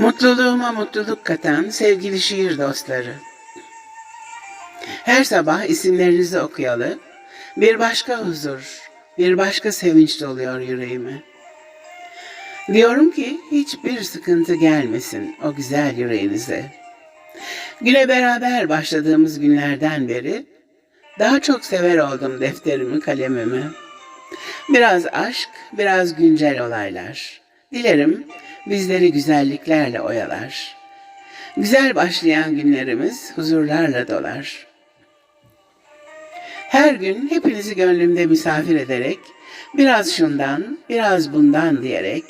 Mutluluğuma mutluluk katan sevgili şiir dostları. Her sabah isimlerinizi okuyalı, bir başka huzur, bir başka sevinç doluyor yüreğime. Diyorum ki hiçbir sıkıntı gelmesin o güzel yüreğinize. Güne beraber başladığımız günlerden beri daha çok sever oldum defterimi, kalemimi. Biraz aşk, biraz güncel olaylar. Dilerim bizleri güzelliklerle oyalar. Güzel başlayan günlerimiz huzurlarla dolar. Her gün hepinizi gönlümde misafir ederek, biraz şundan, biraz bundan diyerek,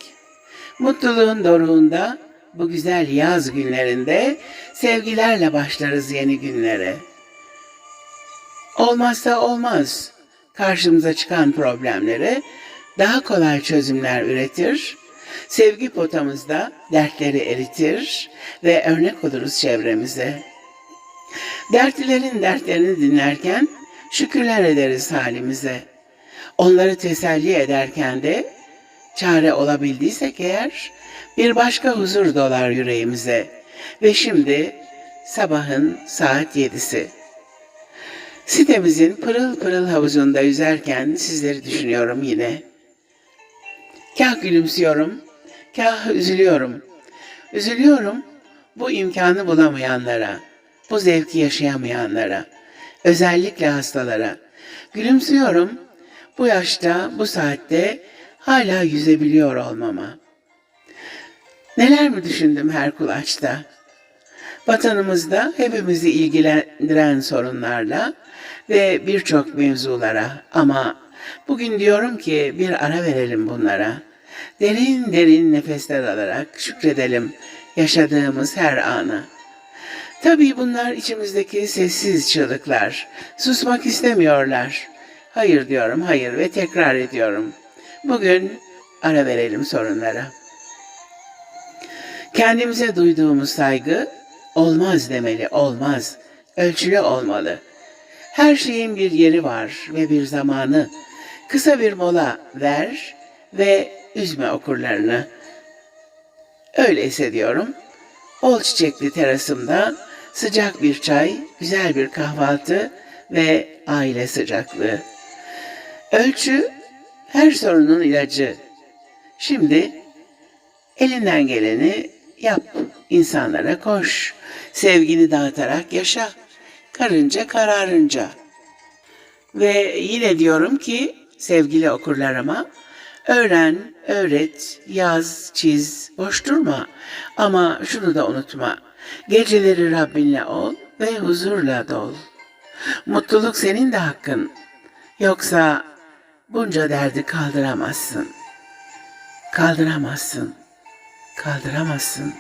mutluluğun doruğunda, bu güzel yaz günlerinde sevgilerle başlarız yeni günlere. Olmazsa olmaz, karşımıza çıkan problemlere daha kolay çözümler üretir, sevgi potamızda dertleri eritir ve örnek oluruz çevremize. Dertlilerin dertlerini dinlerken şükürler ederiz halimize. Onları teselli ederken de çare olabildiysek eğer bir başka huzur dolar yüreğimize. Ve şimdi sabahın saat yedisi. Sitemizin pırıl pırıl havuzunda yüzerken sizleri düşünüyorum yine. Kah gülümsüyorum, kah üzülüyorum. Üzülüyorum bu imkanı bulamayanlara, bu zevki yaşayamayanlara, özellikle hastalara. Gülümsüyorum bu yaşta, bu saatte hala yüzebiliyor olmama. Neler mi düşündüm her kulaçta? Vatanımızda hepimizi ilgilendiren sorunlarla ve birçok mevzulara ama bugün diyorum ki bir ara verelim bunlara. Derin derin nefesler alarak şükredelim yaşadığımız her ana. Tabii bunlar içimizdeki sessiz çığlıklar. Susmak istemiyorlar. Hayır diyorum, hayır ve tekrar ediyorum. Bugün ara verelim sorunlara. Kendimize duyduğumuz saygı olmaz demeli, olmaz. Ölçülü olmalı. Her şeyin bir yeri var ve bir zamanı. Kısa bir mola ver ve üzme okurlarını. Öyleyse diyorum, ol çiçekli terasımda sıcak bir çay, güzel bir kahvaltı ve aile sıcaklığı. Ölçü her sorunun ilacı. Şimdi elinden geleni yap, insanlara koş, sevgini dağıtarak yaşa, karınca kararınca. Ve yine diyorum ki sevgili okurlarıma, öğren, öğret, yaz, çiz, boş durma. Ama şunu da unutma, geceleri Rabbinle ol ve huzurla dol. Mutluluk senin de hakkın. Yoksa bunca derdi kaldıramazsın. Kaldıramazsın. Kaldıramazsın.